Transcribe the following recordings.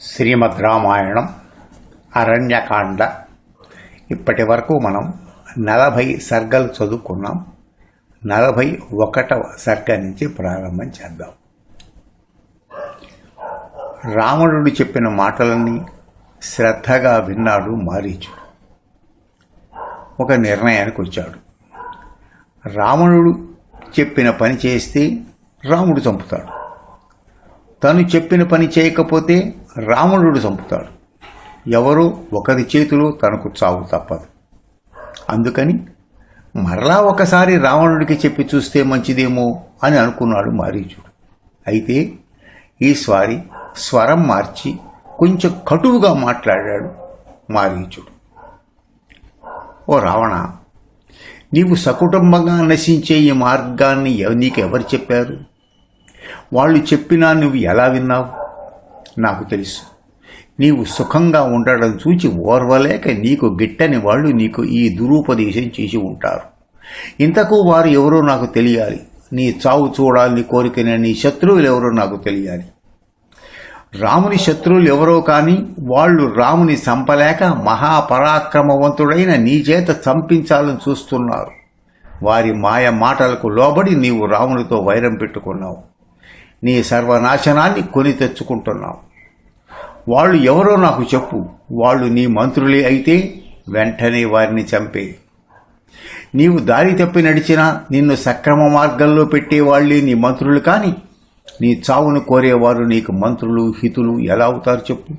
శ్రీమద్ రామాయణం అరణ్యకాండ. ఇప్పటి వరకు మనం నలభై సర్గలు చదువుకున్నాం. నలభై ఒకటవ సర్గ నుంచి ప్రారంభం చేద్దాం. రావణుడు చెప్పిన మాటలన్నీ శ్రద్ధగా విన్నాడు మారీచుడు ఒక నిర్ణయానికి వచ్చాడు. రావణుడు చెప్పిన పని చేస్తే రాముడు చంపుతాడు. తను చెప్పిన పని చేయకపోతే రావణుడు చంపుతాడు. ఎవరో? ఒకరి చేతిలో తనకు చావు తప్పదు. అందుకని మరలా ఒకసారి రావణుడికి చెప్పి చూస్తే మంచిదేమో అని అనుకున్నాడు మారీచుడు అయితే ఈసారి స్వరం మార్చి కొంచెం కటువుగా మాట్లాడాడు మారీచుడు ఓ రావణ నీవు సకుటుంబంగా నశించే ఈ మార్గాన్ని ఎవ- నీకు ఎవరు చెప్పారు? వాళ్ళు చెప్పినా నువ్వు ఎలా విన్నావు? నాకు తెలుసు. నీవు సుఖంగా ఉండడం చూచి ఓర్వలేక నీకు గిట్టని వాళ్ళు నీకు ఈ దురుపదేశం చేసి ఉంటారు. ఇంతకు వారు ఎవరో నాకు తెలియాలి. నీ చావు చూడాలని కోరికన నీ శత్రువులు ఎవరో నాకు తెలియాలి. రాముని శత్రువులు ఎవరో కానీ వాళ్ళు రాముని చంపలేక మహాపరాక్రమవంతుడైన నీ చేత చంపించాలని చూస్తున్నారు. వారి మాయ మాటలకు లోబడి నీవు రామునితో వైరం పెట్టుకున్నావు. నీ సర్వనాశనాన్ని కొని తెచ్చుకుంటున్నావు. వాళ్ళు ఎవరో నాకు చెప్పు. వాళ్ళు నీ మంత్రులే అయితే వెంటనే వారిని చంపే. నీవు దారి తప్పి నడిచినా నిన్ను సక్రమ మార్గంలో పెట్టేవాళ్ళే నీ మంత్రులు కాని నీ చావును కోరేవారు నీకు మంత్రులు హితులు ఎలా అవుతారు చెప్పు.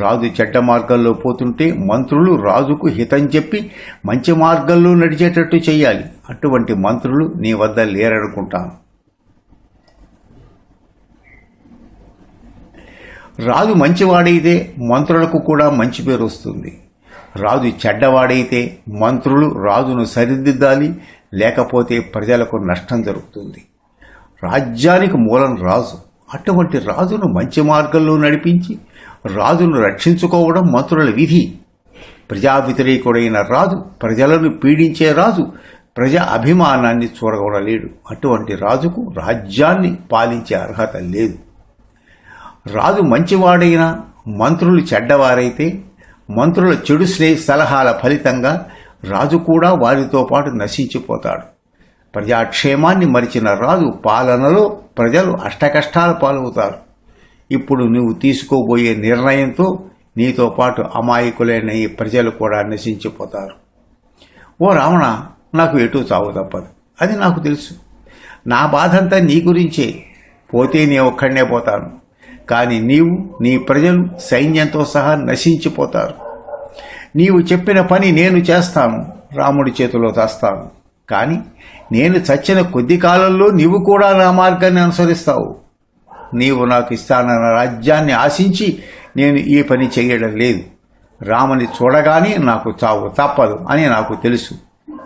రాజు చెడ్డ మార్గంలో పోతుంటే మంత్రులు రాజుకు హితం చెప్పి మంచి మార్గంలో నడిచేటట్టు చేయాలి అటువంటి మంత్రులు నీ వద్ద లేరనుకుంటాను. రాజు మంచివాడైతే మంత్రులకు కూడా మంచి పేరు వస్తుంది. రాజు చెడ్డవాడైతే మంత్రులు రాజును సరిదిద్దాలి లేకపోతే ప్రజలకు నష్టం జరుగుతుంది. రాజ్యానికి మూలం రాజు. అటువంటి రాజును మంచి మార్గంలో నడిపించి రాజును రక్షించుకోవడం మంత్రుల విధి. ప్రజా వ్యతిరేకుడైన రాజు ప్రజలను పీడించే రాజు ప్రజా అభిమానాన్ని చూడగొడలేడు. అటువంటి రాజుకు రాజ్యాన్ని పాలించే అర్హత లేదు. రాజు మంచివాడైనా మంత్రులు చెడ్డవారైతే మంత్రుల చెడు స్నే సలహాల ఫలితంగా రాజు కూడా వారితో పాటు నశించిపోతాడు. ప్రజాక్షేమాన్ని మరిచిన రాజు పాలనలో ప్రజలు అష్టకష్టాల పాలవుతారు. ఇప్పుడు నువ్వు తీసుకోబోయే నిర్ణయంతో నీతో పాటు అమాయకులైన ఈ ప్రజలు కూడా నశించిపోతారు. ఓ రావణ నాకు ఎటు చావు తప్పదు. అది నాకు తెలుసు. నా బాధంతా నీ గురించే. పోతే నీ ఒక్కడనే పోతాను. కానీ నీవు నీ ప్రజలు సైన్యంతో సహా నశించిపోతారు. నీవు చెప్పిన పని నేను చేస్తాను రాముడి చేతిలో తెస్తాను కానీ నేను చచ్చిన కొద్ది కాలంలో నీవు కూడా నా మార్గాన్ని అనుసరిస్తావు. నీవు నాకు ఇస్తానన్న రాజ్యాన్ని ఆశించి నేను ఈ పని చేయడం లేదు. రాముని చూడగానే నాకు చావు తప్పదు అని నాకు తెలుసు.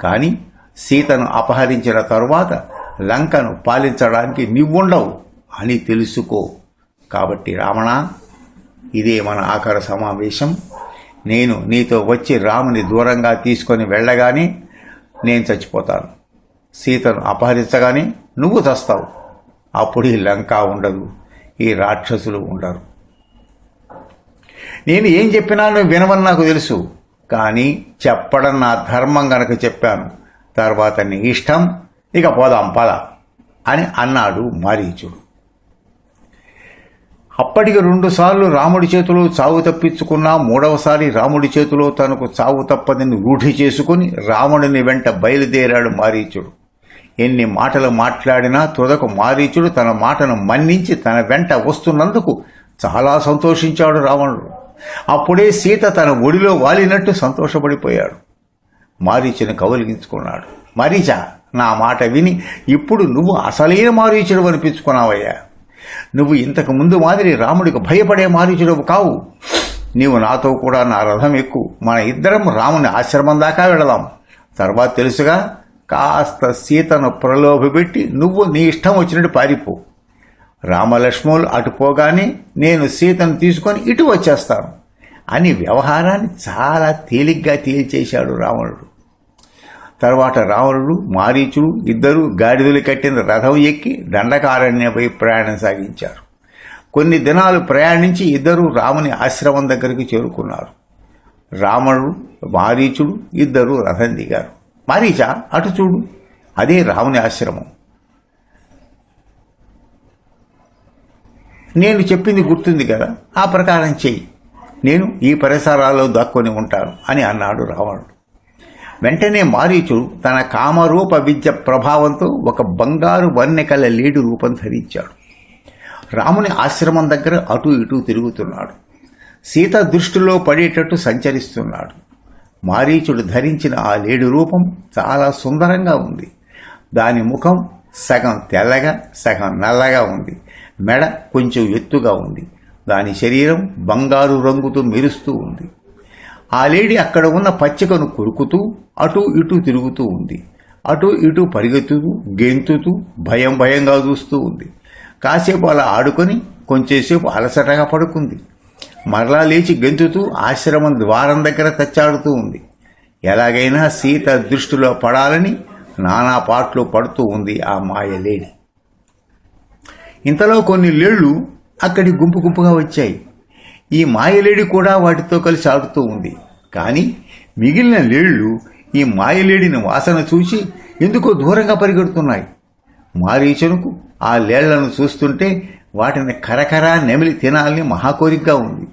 కానీ సీతను అపహరించిన తరువాత లంకను పాలించడానికి నీవుండవు అని తెలుసుకో. కాబట్టి రావణ ఇదే మన ఆఖర సమావేశం. నేను నీతో వచ్చి రాముని దూరంగా తీసుకొని వెళ్ళగానే నేను చచ్చిపోతాను. సీతను అపహరించగానే నువ్వు చస్తావు. అప్పుడు ఈ లంక ఉండదు ఈ రాక్షసులు ఉండరు. నేను ఏం చెప్పినా నువ్వు వినవని నాకు తెలుసు కానీ చెప్పడం నా ధర్మం గనక చెప్పాను తర్వాత నీ ఇష్టం ఇక పోదాం పద అని అన్నాడు మారీచుడు అప్పటికి రెండుసార్లు రాముడి చేతిలో చావు తప్పించుకున్నా మూడవసారి రాముడి చేతిలో తనకు చావు తప్పదని రూఢి చేసుకుని రావణుని వెంట బయలుదేరాడు మారీచుడు. ఎన్ని మాటలు మాట్లాడినా తుదకు మారీచుడు తన మాటను మన్నించి తన వెంట వస్తున్నందుకు చాలా సంతోషించాడు రావణుడు. అప్పుడే సీత తన ఒడిలో వాలినట్టు సంతోషపడిపోయాడు. మారీచుని కౌలిగించుకున్నాడు మారీచా నా మాట విని ఇప్పుడు నువ్వు అసలైన మారీచుడు అనిపించుకున్నావయ్యా. నువ్వు ఇంతకు ముందు మాదిరి రాముడికి భయపడే మారీచుడవు కావు. నీవు నాతో కూడా నా రథం ఎక్కువ మన ఇద్దరం రాముని ఆశ్రమం దాకా వెళదాం. తర్వాత తెలుసుగా కాస్త సీతను ప్రలోభపెట్టి నువ్వు నీ ఇష్టం వచ్చినట్టు పారిపో. రామలక్ష్మణులు అటు పోగానే నేను సీతను తీసుకొని ఇటు వచ్చేస్తాను అని వ్యవహారాన్ని చాలా తేలిగ్గా తేల్చేశాడు రావణుడు. తర్వాత రావణుడు మారీచుడు ఇద్దరు గాడిదలు కట్టిన రథం ఎక్కి దండకారణ్యపై ప్రయాణం సాగించారు. కొన్ని దినాలు ప్రయాణించి ఇద్దరు రాముని ఆశ్రమం దగ్గరికి చేరుకున్నారు. రాముడు మారీచుడు ఇద్దరు రథం దిగారు. మారీచ అటు చూడు. అదే రాముని ఆశ్రమం. నేను చెప్పింది గుర్తుంది కదా? ఆ ప్రకారం చెయ్యి. నేను ఈ పరిసరాల్లో దాక్కొని ఉంటాను అని అన్నాడు రావణుడు. వెంటనే మారీచుడు తన కామరూప విద్య ప్రభావంతో ఒక బంగారు వర్ణికల లేడి రూపం ధరించాడు. రాముని ఆశ్రమం దగ్గర అటు ఇటు తిరుగుతున్నాడు. సీత దృష్టిలో పడేటట్టు సంచరిస్తున్నాడు. మారీచుడు ధరించిన ఆ లేడి రూపం చాలా సుందరంగా ఉంది. దాని ముఖం సగం తెల్లగా సగం నల్లగా ఉంది. మెడ కొంచెం ఎత్తుగా ఉంది. దాని శరీరం బంగారు రంగుతో మెరుస్తూ ఉంది. ఆ లేడీ అక్కడ ఉన్న పచ్చికను కొరుకుతూ అటు ఇటు తిరుగుతూ ఉంది. అటు ఇటు పరిగెత్తుతూ గెంతుతూ భయం భయంగా చూస్తూ ఉంది. కాసేపు అలా ఆడుకొని కొంచెంసేపు అలసటగా పడుకుంది. మరలా లేచి గెంతుతూ ఆశ్రమం ద్వారం దగ్గర తచ్చాడుతూ ఉంది. ఎలాగైనా సీత దృష్టిలో పడాలని నానా పాటలు పడుతూ ఉంది ఆ మాయ లేడీ. ఇంతలో కొన్ని లేళ్ళు అక్కడి గుంపు గుంపుగా వచ్చాయి. ఈ మాయలేడి కూడా వాటితో కలిసి ఆడుతూ ఉంది. కానీ మిగిలిన లేళ్ళు ఈ మాయలేడిని వాసన చూసి ఎందుకో దూరంగా పరిగెడుతున్నాయి. మారీచనుకు ఆ లేళ్ళను చూస్తుంటే వాటిని కరకరా నెమిలి తినాలని మహాకోరికగా ఉంది.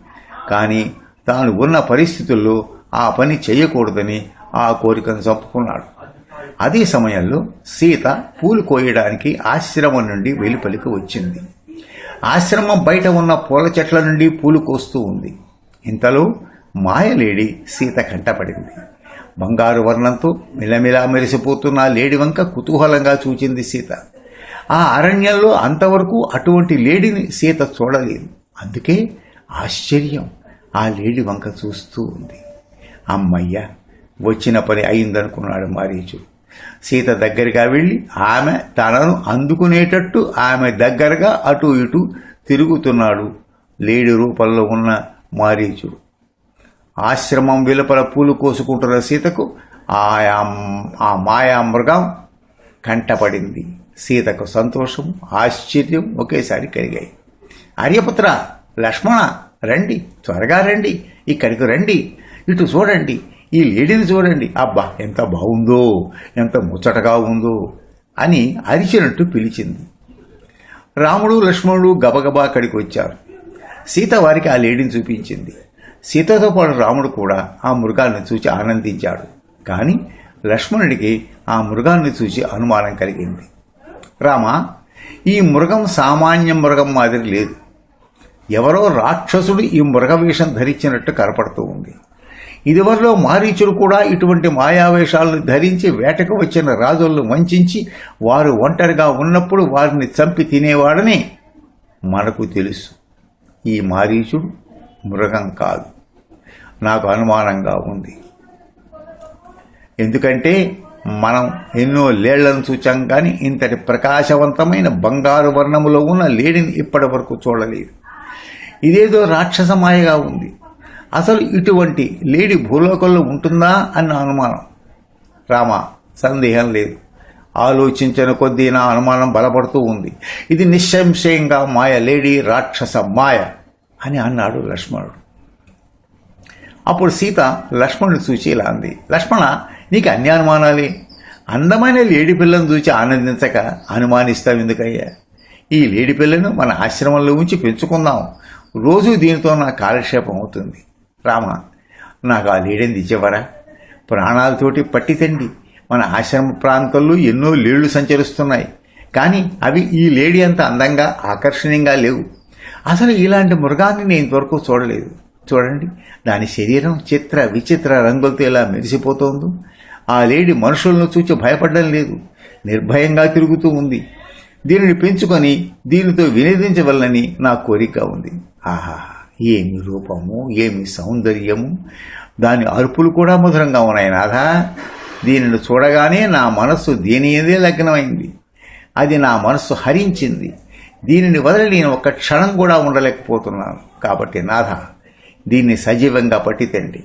కానీ తాను ఉన్న పరిస్థితుల్లో ఆ పని చేయకూడదని ఆ కోరికను చంపుకున్నాడు. అదే సమయంలో సీత పూలు కోయడానికి ఆశ్రమం నుండి వెలుపలికి వచ్చింది. ఆశ్రమం బయట ఉన్న పూల చెట్ల నుండి పూలు కోస్తూ ఉంది. ఇంతలో మాయలేడి సీత కంటపడింది. బంగారు వర్ణంతో మిలమిలా మెరిసిపోతున్న లేడి వంక కుతూహలంగా చూచింది సీత. ఆ అరణ్యంలో అంతవరకు అటువంటి లేడిని సీత చూడలేదు. అందుకే ఆశ్చర్యం ఆ లేడి వంక చూస్తూ ఉంది. అమ్మయ్య వచ్చిన పని అయిందనుకున్నాడు మారీచుడు. సీత దగ్గరగా వెళ్ళి ఆమె తనను అందుకునేటట్టు ఆమె దగ్గరగా అటు ఇటు తిరుగుతున్నాడు. లేడి రూపంలో ఉన్న మారీచుడు. ఆశ్రమం వెలుపల పూలు కోసుకుంటున్న సీతకు ఆయా ఆ మాయా మృగం కంటపడింది. సీతకు సంతోషం ఆశ్చర్యం ఒకేసారి కలిగాయి. ఆర్యపుత్ర లక్ష్మణ రండి త్వరగా రండి ఇక్కడికి రండి ఇటు చూడండి ఈ లేడీని చూడండి. అబ్బా ఎంత బాగుందో ఎంత ముచ్చటగా ఉందో అని అరిచినట్టు పిలిచింది. రాముడు లక్ష్మణుడు గబగబా అక్కడికి వచ్చారు. సీత వారికి ఆ లేడీని చూపించింది. సీతతో పాటు రాముడు కూడా ఆ మృగాన్ని చూసి ఆనందించాడు. కానీ లక్ష్మణుడికి ఆ మృగాన్ని చూసి అనుమానం కలిగింది. రామ ఈ మృగం సామాన్య మృగం మాదిరి లేదు. ఎవరో రాక్షసుడు ఈ మృగవేషం ధరించినట్టు కనపడుతూ ఉంది. ఇదివరలో మారీచుడు కూడా ఇటువంటి మాయావేషాలను ధరించి వేటకు వచ్చిన రాజులను వంచి వారు ఒంటరిగా ఉన్నప్పుడు వారిని చంపి తినేవాడని మనకు తెలుసు. ఈ మారీచుడు మృగం కాదు. నాకు అనుమానంగా ఉంది. ఎందుకంటే మనం ఎన్నో లేళ్ళను చూచాం కానీ ఇంతటి ప్రకాశవంతమైన బంగారు వర్ణములో ఉన్న లేడిని ఇప్పటి వరకు చూడలేదు. ఇదేదో రాక్షస మాయగా ఉంది. అసలు ఇటువంటి లేడీ భూలోకంలో ఉంటుందా అన్న అనుమానం. రామ సందేహం లేదు. ఆలోచించిన కొద్దీ నా అనుమానం బలపడుతూ ఉంది. ఇది నిస్సంశయంగా మాయ లేడీ రాక్షస మాయ అని అన్నాడు లక్ష్మణుడు. అప్పుడు సీత లక్ష్మణుని చూచి ఇలా అంది. లక్ష్మణ నీకు అన్ని అనుమానాలే? అందమైన లేడి పిల్లను చూసి ఆనందించక అనుమానిస్తావు ఎందుకయ్యా? ఈ లేడి పిల్లను మన ఆశ్రమంలో ఉంచి పెంచుకుందాం. రోజు దీనితో నా కాలక్షేపం అవుతుంది. రామ నాకు ఆ లేడని దిచ్చేవరా ప్రాణాలతోటి పట్టితండి మన ఆశ్రమ ప్రాంతాల్లో ఎన్నో లేళ్ళు సంచరిస్తున్నాయి. కానీ అవి ఈ లేడీ అంత అందంగా ఆకర్షణీయంగా లేవు. అసలు ఇలాంటి మృగాన్ని నేను ఇంతవరకు చూడలేదు. చూడండి దాని శరీరం చిత్ర విచిత్ర రంగులతో ఎలా మెరిసిపోతోందో. ఆ లేడీ మనుషులను చూచి భయపడడం లేదు. నిర్భయంగా తిరుగుతూ ఉంది. దీనిని పెంచుకొని దీనితో వినియోగించవలనని నా కోరిక ఉంది. ఆహా ఏమి రూపము ఏమి సౌందర్యము దాని అరుపులు కూడా మధురంగా ఉన్నాయి నాథా. దీనిని చూడగానే నా మనస్సు దీని ఏదే లగ్నమైంది. అది నా మనస్సు హరించింది. దీనిని వదిలి నేను ఒక్క క్షణం కూడా ఉండలేకపోతున్నాను. కాబట్టి నాథ దీన్ని సజీవంగా పట్టితండి.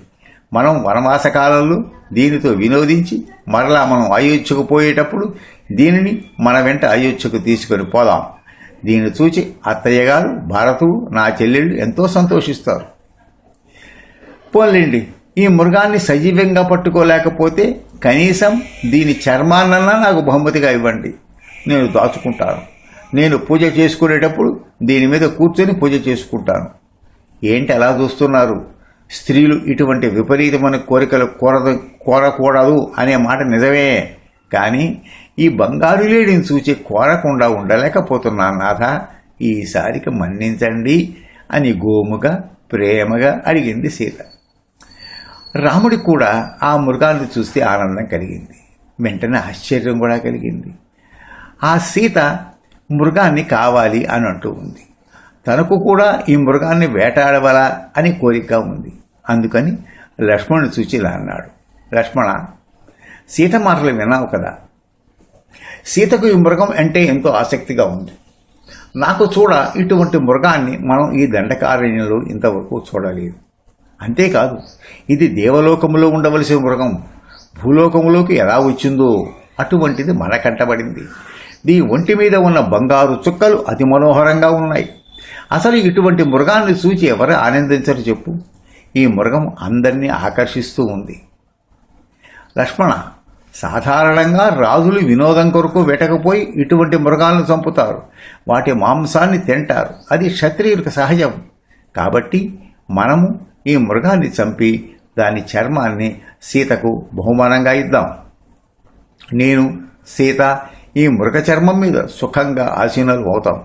మనం వనవాస కాలంలో దీనితో వినోదించి మరలా మనం అయోధ్యకు పోయేటప్పుడు దీనిని మన వెంట అయోధ్యకు తీసుకొని పోదాం. దీన్ని చూచి అత్తయ్య గారు భారతుడు నా చెల్లెళ్ళు ఎంతో సంతోషిస్తారు. పోలేండి ఈ మృగాన్ని సజీవంగా పట్టుకోలేకపోతే కనీసం దీని చర్మాన్నన్నా నాకు బహుమతిగా ఇవ్వండి. నేను దాచుకుంటాను. నేను పూజ చేసుకునేటప్పుడు దీని మీద కూర్చొని పూజ చేసుకుంటాను. ఏంటి అలా చూస్తున్నారు? స్త్రీలు ఇటువంటి విపరీతమైన కోరికలు కోరదు కోరకూడదు అనే మాట నిజమే. కానీ ఈ బంగారు లేడిని చూచి కోరకుండా ఉండలేకపోతున్నాను నాథ. ఈసారికి మన్నించండి అని గోముగా ప్రేమగా అడిగింది సీత. రాముడికి కూడా ఆ మృగాన్ని చూస్తే ఆనందం కలిగింది. వెంటనే ఆశ్చర్యం కూడా కలిగింది. ఆ సీత మృగాన్ని కావాలి అని అంటూ ఉంది. తనకు కూడా ఈ మృగాన్ని వేటాడవలా అని కోరిక ఉంది. అందుకని లక్ష్మణుని చూచి ఇలా అన్నాడు. లక్ష్మణ సీత మాటలు విన్నావు కదా? సీతకు ఈ మృగం అంటే ఎంతో ఆసక్తిగా ఉంది. నాకు చూడ ఇటువంటి మృగాన్ని మనం ఈ దండకారణ్యంలో ఇంతవరకు చూడలేదు. అంతేకాదు ఇది దేవలోకములో ఉండవలసిన మృగం. భూలోకములోకి ఎలా వచ్చిందో అటువంటిది మన కంటబడింది దీని ఒంటి మీద ఉన్న బంగారు చుక్కలు అతి మనోహరంగా ఉన్నాయి. అసలు ఇటువంటి మృగాన్ని చూచి ఎవరు ఆనందించరు చెప్పు. ఈ మృగం అందరినీ ఆకర్షిస్తూ ఉంది. లక్ష్మణ సాధారణంగా రాజులు వినోదం కొరకు వెటకపోయి ఇటువంటి మృగాలను చంపుతారు. వాటి మాంసాన్ని తింటారు. అది క్షత్రియులకు సహజం. కాబట్టి మనము ఈ మృగాన్ని చంపి దాని చర్మాన్ని సీతకు బహుమానంగా ఇద్దాం. నేను సీత ఈ మృగ చర్మం మీద సుఖంగా ఆసీనులు అవుతాం.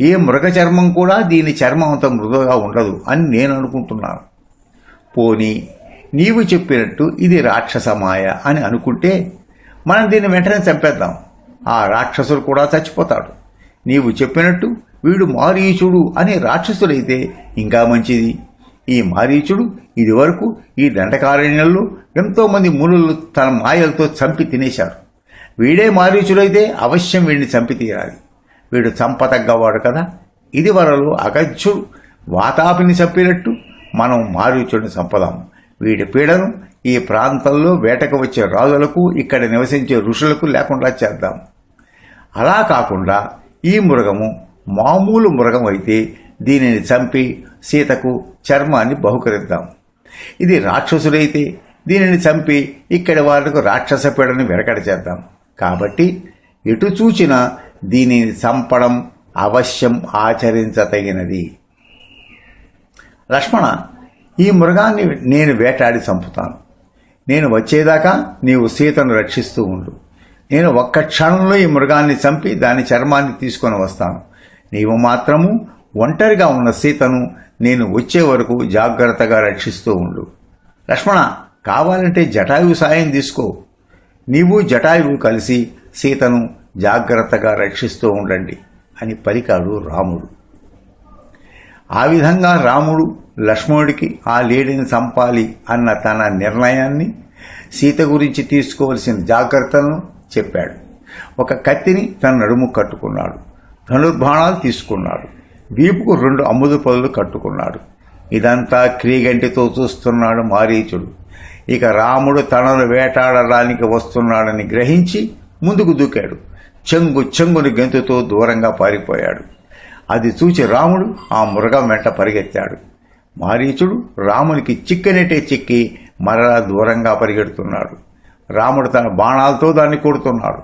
ఈ మృగ చర్మం కూడా దీని చర్మం అంత మృదుగా ఉండదు అని నేను అనుకుంటున్నాను. పోనీ నీవు చెప్పినట్టు ఇది రాక్షసమాయ అని అనుకుంటే మనం దీన్ని వెంటనే చంపేద్దాం. ఆ రాక్షసుడు కూడా చచ్చిపోతాడు. నీవు చెప్పినట్టు వీడు మారీచుడు అనే రాక్షసుడైతే ఇంకా మంచిది. ఈ మారీచుడు ఇదివరకు ఈ దండకారణ్యంలో ఎంతోమంది మునులు తన మాయలతో చంపి తినేశారు. వీడే మారీచుడైతే అవశ్యం వీడిని చంపి తీరాలి. వీడు చంపతగ్గవాడు కదా. ఇది వరలో అగత్యుడు వాతాపిని చంపినట్టు మనం మారీచుడిని చంపదాము వీడి పీడను ఈ ప్రాంతంలో వేటకు వచ్చే రాజులకు ఇక్కడ నివసించే ఋషులకు లేకుండా చేద్దాం. అలా కాకుండా ఈ మృగము మామూలు మృగం అయితే దీనిని చంపి సీతకు చర్మాన్ని బహుకరిద్దాం. ఇది రాక్షసుడైతే దీనిని చంపి ఇక్కడి వాళ్ళకు రాక్షస పీడను వెరకడ చేద్దాం. కాబట్టి ఎటు చూచినా దీనిని చంపడం అవశ్యం ఆచరించతగినది. లక్ష్మణ ఈ మృగాన్ని నేను వేటాడి చంపుతాను. నేను వచ్చేదాకా నీవు సీతను రక్షిస్తూ ఉండు. నేను ఒక్క క్షణంలో ఈ మృగాన్ని చంపి దాని చర్మాన్ని తీసుకొని వస్తాను. నీవు మాత్రము ఒంటరిగా ఉన్న సీతను నేను వచ్చే వరకు జాగ్రత్తగా రక్షిస్తూ ఉండు. లక్ష్మణ కావాలంటే జటాయువు సాయం తీసుకో. నీవు జటాయువు కలిసి సీతను జాగ్రత్తగా రక్షిస్తూ ఉండండి అని పలికాడు రాముడు. ఆ విధంగా రాముడు లక్ష్మణుడికి ఆ లేడిని చంపాలి అన్న తన నిర్ణయాన్ని సీత గురించి తీసుకోవలసిన జాగ్రత్తలను చెప్పాడు. ఒక కత్తిని తన నడుము కట్టుకున్నాడు. ధనుర్బాణాలు తీసుకున్నాడు. వీపుకు రెండు అమ్ముదు పదులు కట్టుకున్నాడు. ఇదంతా క్రీగంటితో చూస్తున్నాడు మారీచుడు. ఇక రాముడు తనను వేటాడడానికి వస్తున్నాడని గ్రహించి ముందుకు దూకాడు. చెంగు చెంగుని గెంతుతో దూరంగా పారిపోయాడు. అది చూచి రాముడు ఆ మృగం వెంట పరిగెత్తాడు. మారీచుడు రామునికి చిక్కనెటే చిక్కి మరలా దూరంగా పరిగెడుతున్నాడు. రాముడు తన బాణాలతో దాన్ని కొడుతున్నాడు.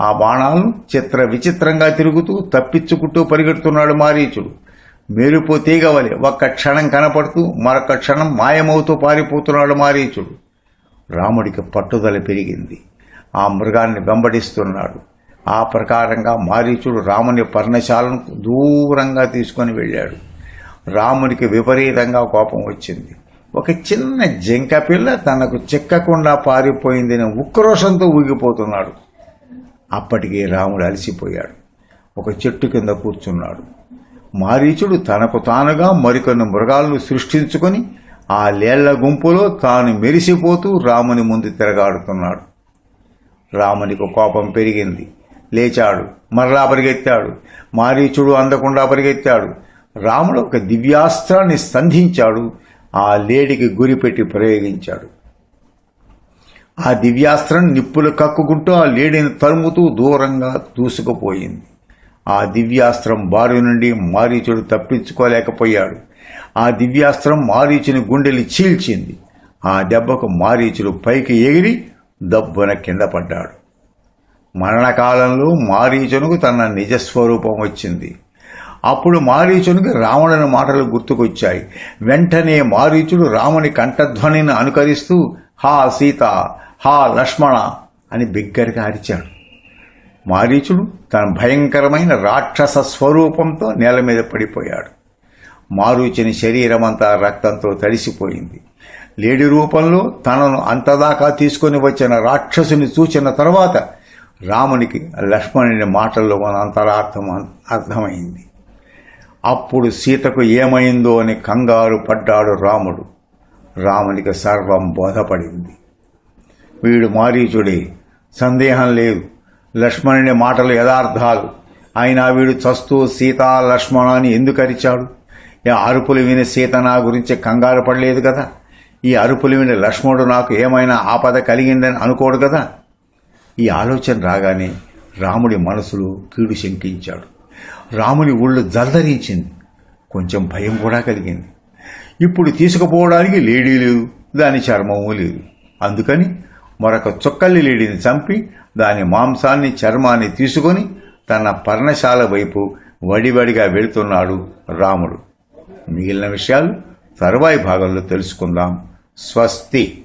ఆ బాణాలను చిత్ర విచిత్రంగా తిరుగుతూ తప్పించుకుంటూ పరిగెడుతున్నాడు మారీచుడు. మెరుపు తీగవలి ఒక్క క్షణం కనపడుతూ మరొక క్షణం మాయమవుతూ పారిపోతున్నాడు మారీచుడు. రాముడికి పట్టుదల పెరిగింది. ఆ మృగాన్ని వెంబడిస్తున్నాడు. ఆ ప్రకారంగా మారీచుడు రాముని పర్ణశాలను దూరంగా తీసుకొని వెళ్ళాడు. రాముడికి విపరీతంగా కోపం వచ్చింది. ఒక చిన్న జింక పిల్ల తనకు చిక్కకుండా పారిపోయిందని ఉక్రోషంతో ఊగిపోతున్నాడు. అప్పటికే రాముడు అలసిపోయాడు. ఒక చెట్టు కింద కూర్చున్నాడు. మారీచుడు తనకు తానుగా మరికొన్ని మృగాలను సృష్టించుకొని ఆ లేళ్ళ గుంపులో తాను మెరిసిపోతూ రాముని ముందు తిరగాడుతున్నాడు. రామునికి కోపం పెరిగింది. లేచాడు. మరలా పరిగెత్తాడు. మారీచుడు అందకుండా పరిగెత్తాడు. రాముడు ఒక దివ్యాస్త్రాన్ని సంధించాడు. ఆ లేడికి గురిపెట్టి ప్రయోగించాడు. ఆ దివ్యాస్త్రం నిప్పులు కక్కుకుంటూ ఆ లేడిని తరుముతూ దూరంగా దూసుకుపోయింది. ఆ దివ్యాస్త్రం బారి నుండి మారీచుడు తప్పించుకోలేకపోయాడు. ఆ దివ్యాస్త్రం మారీచుని గుండెలు చీల్చింది. ఆ దెబ్బకు మారీచుడు పైకి ఎగిరి దబ్బున కింద పడ్డాడు. మరణకాలంలో మారీచునకు తన నిజస్వరూపం వచ్చింది. అప్పుడు మారీచునికి రావణుని మాటలు గుర్తుకొచ్చాయి. వెంటనే మారీచుడు రాముని కంఠధ్వనిని అనుకరిస్తూ హా సీత హా లక్ష్మణ అని బిగ్గరగా అరిచాడు. మారీచుడు తన భయంకరమైన రాక్షస స్వరూపంతో నేల మీద పడిపోయాడు. మారీచుని శరీరమంతా రక్తంతో తడిసిపోయింది. లేడి రూపంలో తనను అంతదాకా తీసుకొని వచ్చిన రాక్షసుని చూచిన తర్వాత రామునికి లక్ష్మణుని మాటల్లో మన అంతరార్థం అర్థమైంది. అప్పుడు సీతకు ఏమైందో అని కంగారు పడ్డాడు రాముడు. రామునికి సర్వం బోధపడింది. వీడు మారీచుడే సందేహం లేదు. లక్ష్మణుని మాటలు యథార్థాలు. అయినా వీడు చస్తూ సీతా లక్ష్మణ అని ఎందుకు అరిచాడు? ఈ అరుపులు విని సీత నా గురించి కంగారు పడలేదు కదా? ఈ అరుపులు విని లక్ష్మణుడు నాకు ఏమైనా ఆపద కలిగిందని అనుకోడు కదా? ఈ ఆలోచన రాగానే రాముడి మనసులో కీడు శంకించాడు. రాముని ఒళ్ళు జల్దరించింది కొంచెం భయం కూడా కలిగింది. ఇప్పుడు తీసుకుపోవడానికి లేడీ లేదు దాని చర్మము లేదు. అందుకని మరొక చుక్కల్లి లేడీని చంపి దాని మాంసాన్ని చర్మాన్ని తీసుకొని తన పర్ణశాల వైపు వడివడిగా వెళుతున్నాడు రాముడు. మిగిలిన విషయాలు తరువాయి భాగంలో తెలుసుకుందాం. స్వస్తి.